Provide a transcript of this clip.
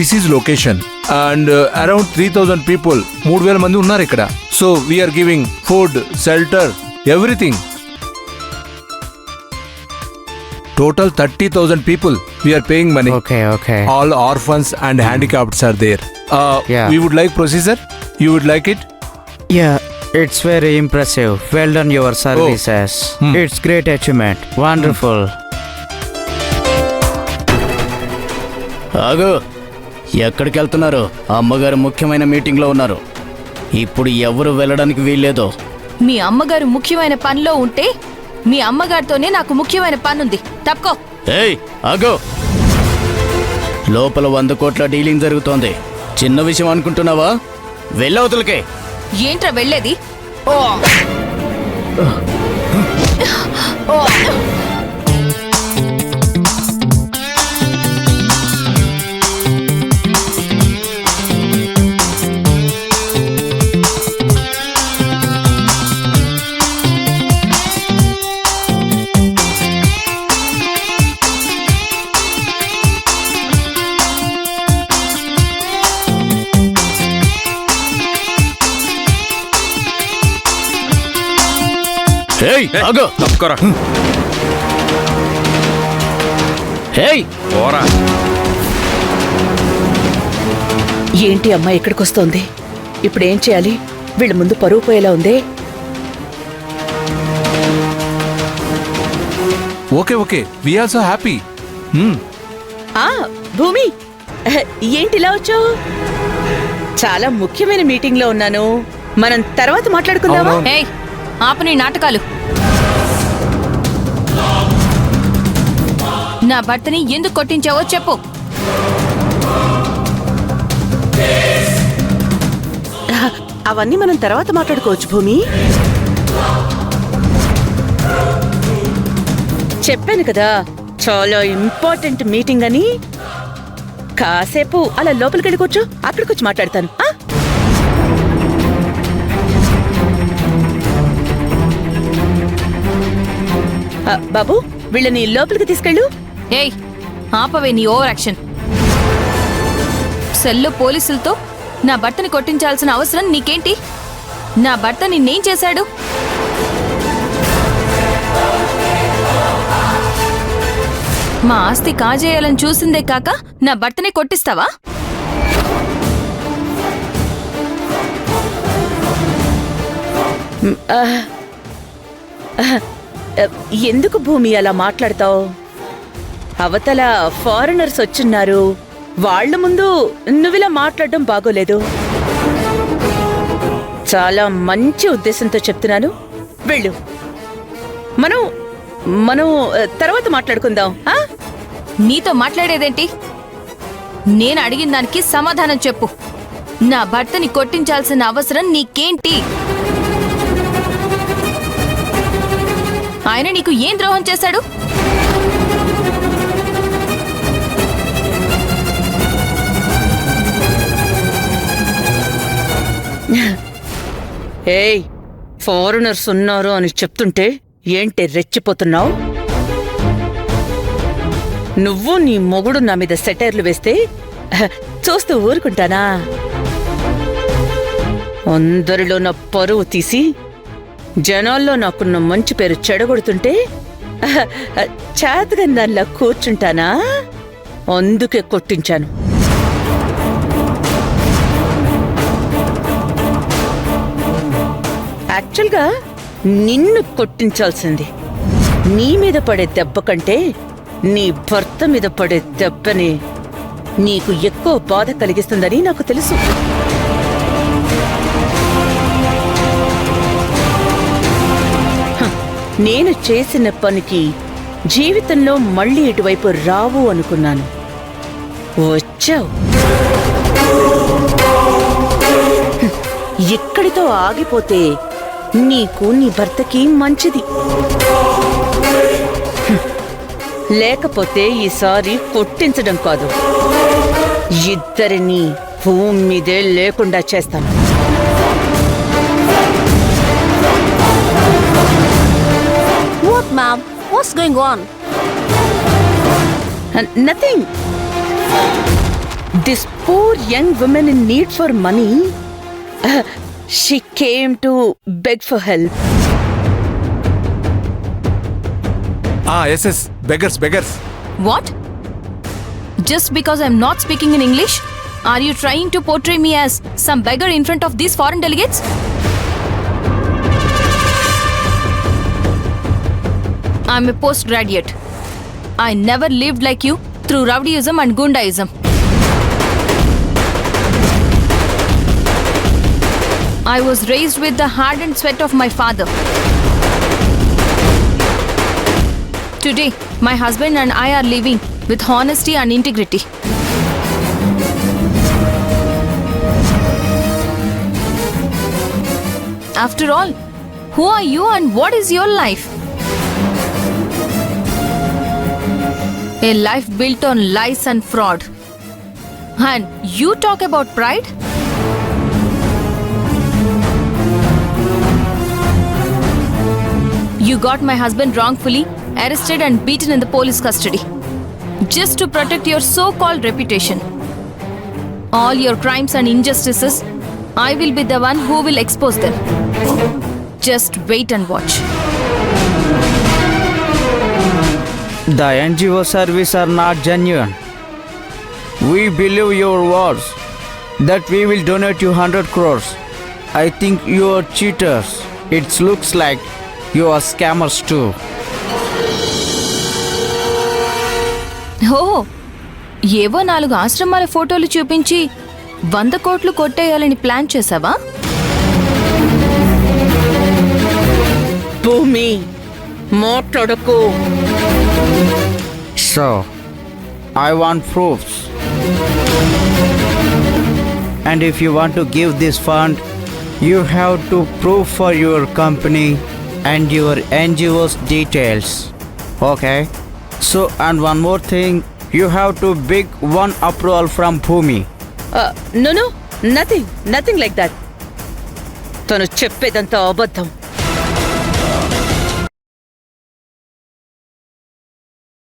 This is location and around three thousand people మూడు వేల మంది ఉన్నారు ఇక్కడ so we're giving food shelter everything total thirty thousand people we're paying money Okay, okay. all orphans and handicapped are there. Uh, Yeah. We would like procedure. You would like it? Yeah, it's very impressive. Well done, your services. Hmm. It's great achievement. Wonderful. ఆగు ఎక్కడికి వెళ్తున్నారు? అమ్మగారు ముఖ్యమైన మీటింగ్లో ఉన్నారు. ఇప్పుడు ఎవరు వెళ్ళడానికి వీల్లేదు? మీ అమ్మగారు ముఖ్యమైన పనిలో ఉంటే మీ అమ్మగారితోనే నాకు ముఖ్యమైన పనుంది. తప్పుకో. ఏయ్ ఆగు. లోపల వంద కోట్ల డీలింగ్ జరుగుతోంది. చిన్న విషయం అనుకుంటున్నావా? వెళ్ళవతలకే ఏంట్రా వెళ్ళేది? ఓ. ఓ. ఏయ్ ఆగు. తప్పుకోరా. ఏయ్. పోరా. ఏంటి అమ్మ ఇక్కడికి వస్తోంది ఇప్పుడు ఏం చేయాలి? వీళ్ళ ముందు పరువు పోయేలా ఉందే? Okay okay. We also happy ఆ భూమి. ఏంటి ఇలా వచ్చావు? చాలా ముఖ్యమైన మీటింగ్లో ఉన్నాను. మనం తర్వాత మాట్లాడుకుందామా? ఆపని ఆపు నీ నాటకాలు. నా భర్తని ఎందుకు కొట్టించావో చెప్పు. అవన్నీ మనం తర్వాత మాట్లాడుకోవచ్చు భూమి. చెప్పాను కదా చాలా ఇంపార్టెంట్ మీటింగ్ అని. కాసేపు అలా లోపలికి వెళ్ళి కూర్చో అక్కడికి వచ్చి మాట్లాడతాను బాబు వీళ్ళని లోపలికి తీసుకెళ్ళు. ఏయ్ ఆపవే నీ ఓవర్ యాక్షన్. సెల్లో పోలీసులతో నా భర్తని కొట్టించాల్సిన అవసరం నీకేంటి? నా భర్త నిన్నేం చేశాడు? మా ఆస్తి కాజేయాలని చూసిందే కాక నా భర్తని కొట్టిస్తావా? ఎందుకు భూమి అలా మాట్లాడతావు? అవతల ఫారినర్స్ వచ్చున్నారు. వాళ్ళ ముందు నువ్విలా మాట్లాడడం బాగోలేదు. చాలా మంచి ఉద్దేశంతో చెప్తున్నాను. వెళ్ళు. మనం మనం తర్వాత మాట్లాడుకుందాం ఆ? నీతో మాట్లాడేదేంటి? నేను అడిగిన దానికి సమాధానం చెప్పు. నా భర్తని కొట్టించాల్సిన అవసరం నీకేంటి? ఆయన నీకు ఏం ద్రోహం చేశాడు? ఏయ్ ఫారినర్స్ ఉన్నారు అని చెప్తుంటే ఏంటి రెచ్చిపోతున్నావు? నువ్వు నీ మొగుడు నా మీద సెటైర్లు వేస్తే చూస్తూ ఊరుకుంటానా? అందరిలో నా పరువు తీసి జనాల్లో నాకున్న మంచి పేరు చెడగొడుతుంటే అహ, చేతగా దానిలా కూర్చుంటానా? అందుకే కొట్టించాను. యాక్చువల్గా నిన్ను కొట్టించాల్సింది నీ మీద పడే దెబ్బ కంటే నీ భర్త మీద పడే దెబ్బని నీకు ఎక్కువ బాధ కలిగిస్తుందని నాకు తెలుసు. నేను చేసిన పనికి జీవితంలో మళ్ళీ ఇటువైపు రావు అనుకున్నాను. వచ్చావు. ఇక్కడితో ఆగిపోతే నీకు నీ భర్తకి మంచిది. లేకపోతే ఈసారి కొట్టించడం కాదు. ఇద్దరిని భూమి మీదే లేకుండా చేస్తాను. What's going on? Uh, nothing. This poor young woman in need for money, uh, she came to beg for help. Ah, yes, yes. Beggars, beggars. What? Just because I'm not speaking in English? Are you trying to portray me as some beggar in front of these foreign delegates? I'm a postgraduate. I never lived like you through rowdyism and gundaism. I was raised with the hard and sweat of my father. Today, my husband and I are living with honesty and integrity. After all, who are you and what is your life? A life built on lies and fraud. And you talk about pride? You got my husband wrongfully arrested and beaten in the police custody just to protect your so called reputation. All your crimes and injustices, I will be the one who will expose them. Just wait and watch. The NGO service are not genuine. We believe your words that we will donate you 100 crores. I think you are cheaters. It looks like you are scammers too. ఓ ఏవో నాలుగు ఆశ్రమాల ఫోటోలు చూపించి వంద కోట్లు కొట్టేయాలని plan చేశావా భూమి మాట్లాడకు So, I want proofs. And if you want to give this fund, you have to prove for your company and your NGO's details. Okay? So, and one more thing, you have to beg one approval from Bhumi. No no nothing nothing like that తను చెప్పేదంతా అబద్ధం